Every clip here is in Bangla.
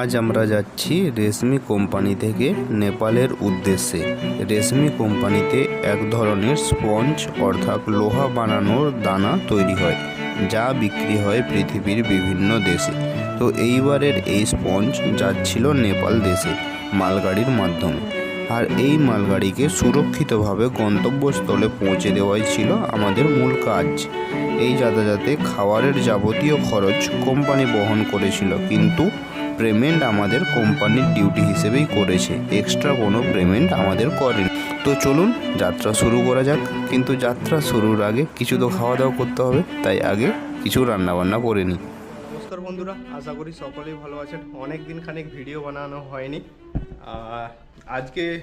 আজ আমরা যাচ্ছি রেশমি কোম্পানি থেকে নেপালের উদ্দেশ্যে। রেশমি কোম্পানিতে এক ধরনের স্পঞ্জ অর্থাৎ লোহা বানানোর দানা তৈরি হয়, যা বিক্রি হয় পৃথিবীর বিভিন্ন দেশে। তো এইবারের এই স্পঞ্জ যাচ্ছিল নেপাল দেশে, মালগাড়ির মাধ্যমে। আর এই মালগাড়িকে সুরক্ষিতভাবে গন্তব্যস্থলে পৌঁছে দেওয়াই ছিল আমাদের মূল কাজ। এই যাতায়াতে খাবারের যাবতীয় খরচ কোম্পানি বহন করেছিল। কিন্তু পেমেন্ট আমাদের কোম্পানির ডিউটি হিসেবেই করেছে। এক্সট্রা কোনো পেমেন্ট আমাদের করেনি। তো চলুন, যাত্রা শুরু করা যাক। কিন্তু যাত্রা শুরুর আগে কিছু তো খাওয়া দাওয়া করতে হবে। তাই আগে কিছু রান্নাবান্না করে নিই। নমস্কার বন্ধুরা, আশা করি সকলেই ভালো আছেন। অনেক দিন খানিক ভিডিও বানানো হয়নি। আজকে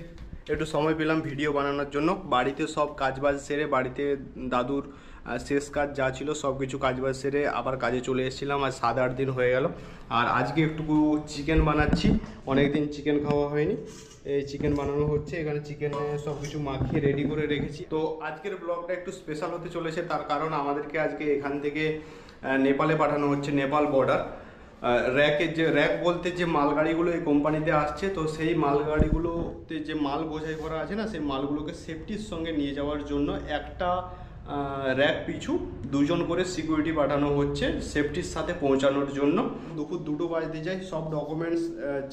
একটু সময় পেলাম ভিডিও বানানোর জন্য। বাড়িতে সব কাজবাজ সেরে বাড়িতে দাদুর শেষ কাজ যা ছিল সব কিছু কাজ বাজ সেরে আবার কাজে চলে এসেছিলাম আর সাত আট দিন হয়ে গেল। আর আজকে একটু চিকেন বানাচ্ছি অনেক দিন চিকেন খাওয়া হয়নি। এই চিকেন বানানো হচ্ছে, এখানে চিকেন সব কিছু মাখিয়ে রেডি করে রেখেছি। তো আজকের ব্লগটা একটু স্পেশাল হতে চলেছে, তার কারণ আমাদেরকে আজকে এখান থেকে নেপালে পাঠানো হচ্ছে নেপাল বর্ডার র্যাকের যে র্যাক বলতে যে মালগাড়িগুলো এই কোম্পানিতে আসছে, তো সেই মালগাড়িগুলোতে যে মাল বোঝাই করা আছে না, সেই মালগুলোকে সেফটির সঙ্গে নিয়ে যাওয়ার জন্য একটা র্যাক পিছু দুজন করে সিকিউরিটি পাঠানো হচ্ছে সেফটির সাথে পৌঁছানোর জন্য। দুপুর দুটো বাজতে যাই সব ডকুমেন্টস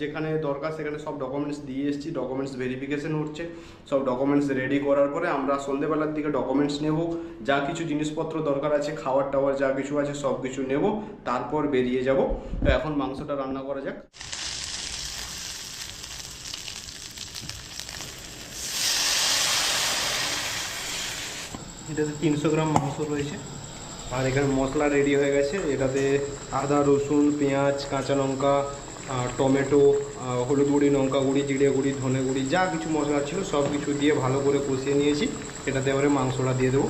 যেখানে দরকার সেখানে সব ডকুমেন্টস দিয়ে এসেছি ডকুমেন্টস ভেরিফিকেশন হচ্ছে। সব ডকুমেন্টস রেডি করার পরে আমরা সন্ধেবেলার দিকে ডকুমেন্টস নেব, যা কিছু জিনিসপত্র দরকার আছে খাবার টাওয়ার যা কিছু আছে সব কিছু নেব, তারপর বেরিয়ে যাব। তো এখন মাংসটা রান্না করা যাক। এটাতে তিনশো গ্রাম মাংস রয়েছে। আর এখানে মশলা রেডি হয়ে গেছে। এটাতে আদা, রসুন, পেঁয়াজ, কাঁচা লঙ্কা টমেটো হলুদ গুঁড়ি, লঙ্কা গুঁড়ি, জিরে গুঁড়ি, ধনে গুঁড়ি, যা কিছু মশলা ছিল সব কিছু দিয়ে ভালো করে কষিয়ে নিয়েছি। এটাতে এবারে মাংসটা দিয়ে দেবো।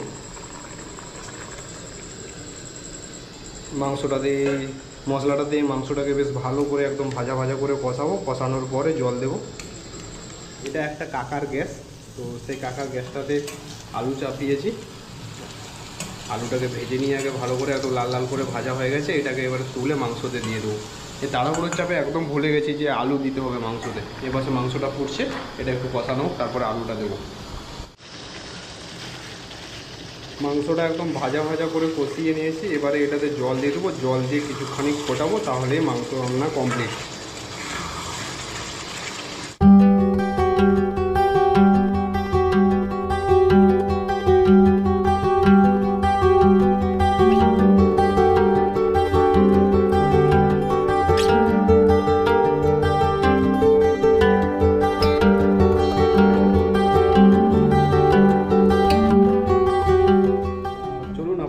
মাংসটা দিয়ে, মশলাটা দিয়ে মাংসটাকে বেশ ভালো করে একদম ভাজা ভাজা করে কষাবো। কষানোর পরে জল দেবো। এটা একটা কাকার গ্যাস। তো সেই কাকার গ্যাসটাতে আলু চাপিয়েছি। আলুটাকে ভেজে নিয়ে আগে ভালো করে একদম লাল লাল করে ভাজা হয়ে গেছে, এটাকে এবারে তুলে মাংসতে দিয়ে দেবো। এই তাড়াহুড়োর চাপে একদম ভুলে গেছি যে আলু দিতে হবে মাংসতে। এপাশে মাংসটা ফুটছে, এটা একটু কষানো তারপরে আলুটা দেবো। মাংসটা একদম ভাজা ভাজা করে কষিয়ে নিয়েছি, এবারে এটাতে জল দিয়ে দেবো। জল দিয়ে কিছুক্ষণিক ফোটাবো, তাহলেই মাংস রান্না কমপ্লিট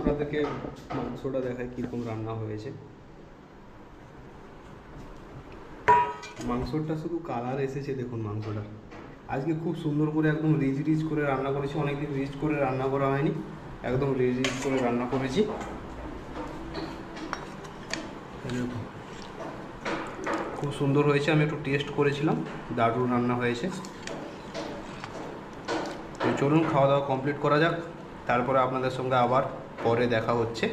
আপনাদেরকে মাংসটা দেখায় কীরকম রান্না হয়েছে। মাংসটা শুধু কালার এসেছে, দেখুন মাংসটা। আজকে খুব সুন্দর করে একদম রিচ রিচ করে রান্না করেছি, অনেকদিন রিচ করে রান্না করা হয়নি, একদম রিচ রিচ করে রান্না করেছি। খুব সুন্দর হয়েছে, আমি একটু টেস্ট করেছিলাম, দারুণ রান্না হয়েছে। চলুন, খাওয়া দাওয়া কমপ্লিট করা যাক, তারপরে আপনাদের সঙ্গে আবার পরে দেখা হচ্ছে।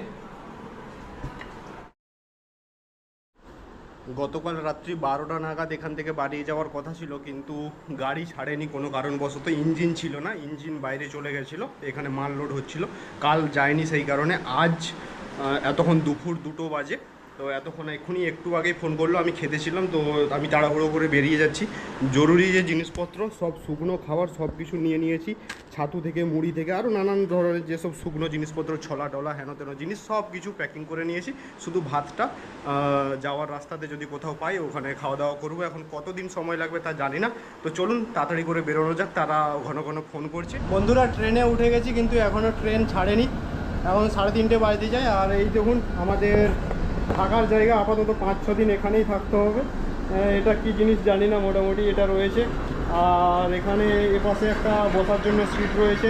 গতকাল রাত্রি বারোটা নাগাদ এখান থেকে বাড়িয়ে যাওয়ার কথা ছিল, কিন্তু গাড়ি ছাড়েনি কোনো কারণবশত। ইঞ্জিন ছিল না, ইঞ্জিন বাইরে চলে গেছিল, এখানে মাল লোড হচ্ছিল। কাল যায়নি সেই কারণে। আজ এতক্ষণ দুপুর দুটো বাজে। তো এতক্ষণ এক্ষুনি একটু আগেই ফোন করল, আমি খেতেছিলাম তো আমি তাড়াহুড়ো করে বেরিয়ে যাচ্ছি। জরুরি যে জিনিসপত্র, সব শুকনো খাবার, সব কিছু নিয়ে নিয়েছি, ছাতু থেকে, মুড়ি থেকে আরও নানান ধরনের যেসব শুকনো জিনিসপত্র, ছলা টলা, হেন তেন জিনিস, সব কিছু প্যাকিং করে নিয়েছি। শুধু ভাতটা যাওয়ার রাস্তাতে যদি কোথাও পাই, ওখানে খাওয়া দাওয়া করব। এখন কতদিন সময় লাগবে তা জানি না। তো চলুন, তাড়াতাড়ি করে বেরোনো যাক, তারা ঘন ঘন ফোন করছে। বন্ধুরা, ট্রেনে উঠে গেছি, কিন্তু এখনও ট্রেন ছাড়েনি। এখন সাড়ে তিনটে বাজতে যায়, আর এই দেখুন, আমাদের থাকার জায়গা আপাতত পাঁচ, ছ দিন এখানেই থাকতে হবে। এটা কি জিনিস জানি না, মোটামুটি এটা রয়েছে। আর এখানে এপাশে একটা বসার জন্য সিট রয়েছে।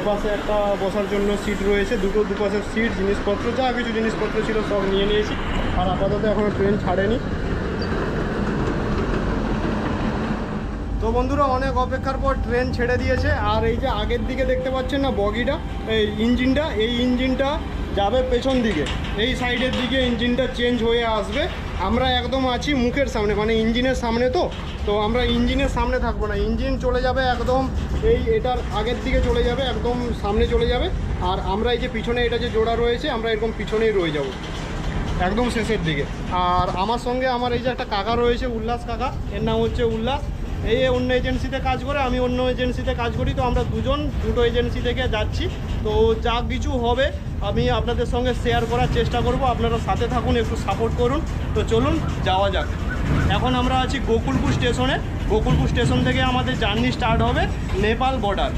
এপাশে একটা বসার জন্য সিট রয়েছে। দুটো দুপাশের সিট জিনিসপত্র, যা কিছু জিনিসপত্র ছিল সব নিয়ে নিয়েছি। আর আপাতত এখনও ট্রেন ছাড়েনি। তো বন্ধুরা, অনেক অপেক্ষার পর ট্রেন ছেড়ে দিয়েছে। আর এই যে আগের দিকে দেখতে পাচ্ছেন না বগিটা, এই ইঞ্জিনটা এই ইঞ্জিনটা যাবে পেছন দিকে। এই সাইডের দিকে ইঞ্জিনটা চেঞ্জ হয়ে আসবে। আমরা একদম আছি মুখের সামনে মানে ইঞ্জিনের সামনে তো। তো আমরা ইঞ্জিনের সামনে থাকব না। ইঞ্জিন চলে যাবে একদম এই এটার আগের দিকে চলে যাবে, একদম সামনে চলে যাবে। আর আমরা এই যে পিছনে এটা যে জোড়া রয়েছে, আমরা এরকম পিছনেই রয়ে যাব। একদম শেষের দিকে। আর আমার সঙ্গে আমার এই যে একটা কাকা রয়েছে, উল্লাস কাকা। এর নাম হচ্ছে উল্লাস। এই অন্য এজেন্সিতে কাজ করে, আমি অন্য এজেন্সিতে কাজ করি, তো আমরা দুজন দুটো এজেন্সি থেকে যাচ্ছি। তো যা কিছু হবে, আমি আপনাদের সঙ্গে শেয়ার করার চেষ্টা করব। আপনারা সাথে থাকুন, একটু সাপোর্ট করুন। তো চলুন, যাওয়া যাক। এখন আমরা আছি গোকুলপুর স্টেশনে। গোকুলপুর স্টেশন থেকে আমাদের জার্নি স্টার্ট হবে, নেপাল বর্ডার